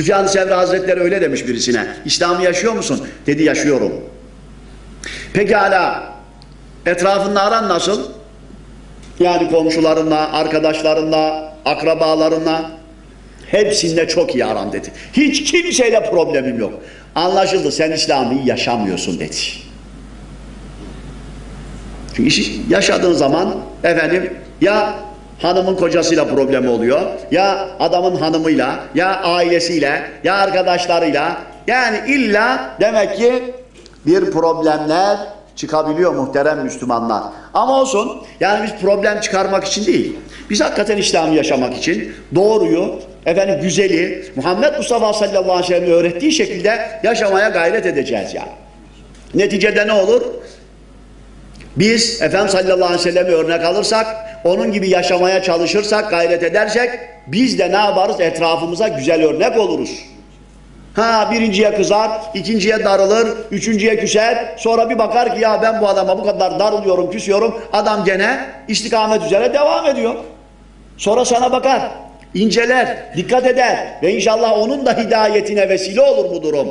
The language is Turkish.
Süfyan-ı Sevri Hazretleri öyle demiş birisine. İslam'ı yaşıyor musun? Dedi yaşıyorum. Pekala etrafında aran nasıl? Yani komşularınla, arkadaşlarınla, akrabalarınla hepsinde çok iyi aram dedi. Hiç kimseyle problemim yok. Anlaşıldı sen İslam'ı yaşamıyorsun dedi. Çünkü yaşadığın zaman efendim ya hanımın kocasıyla problemi oluyor, ya adamın hanımıyla, ya ailesiyle, ya arkadaşlarıyla. Yani illa demek ki bir problemler çıkabiliyor muhterem Müslümanlar. Ama olsun yani biz problem çıkarmak için değil. Biz hakikaten İslam'ı yaşamak için doğruyu, efendim güzeli, Muhammed Mustafa sallallahu aleyhi ve sellem'in öğrettiği şekilde yaşamaya gayret edeceğiz yani. Neticede ne olur? Biz Efendimiz sallallahu aleyhi ve sellem'i örnek alırsak, onun gibi yaşamaya çalışırsak, gayret edersek, biz de ne yaparız? Etrafımıza güzel örnek oluruz. Ha birinciye kızar, ikinciye darılır, üçüncüye küser, sonra bir bakar ki ya ben bu adama bu kadar darılıyorum, küsüyorum, adam gene istikamet üzere devam ediyor. Sonra sana bakar, inceler, dikkat eder ve inşallah onun da hidayetine vesile olur bu durum.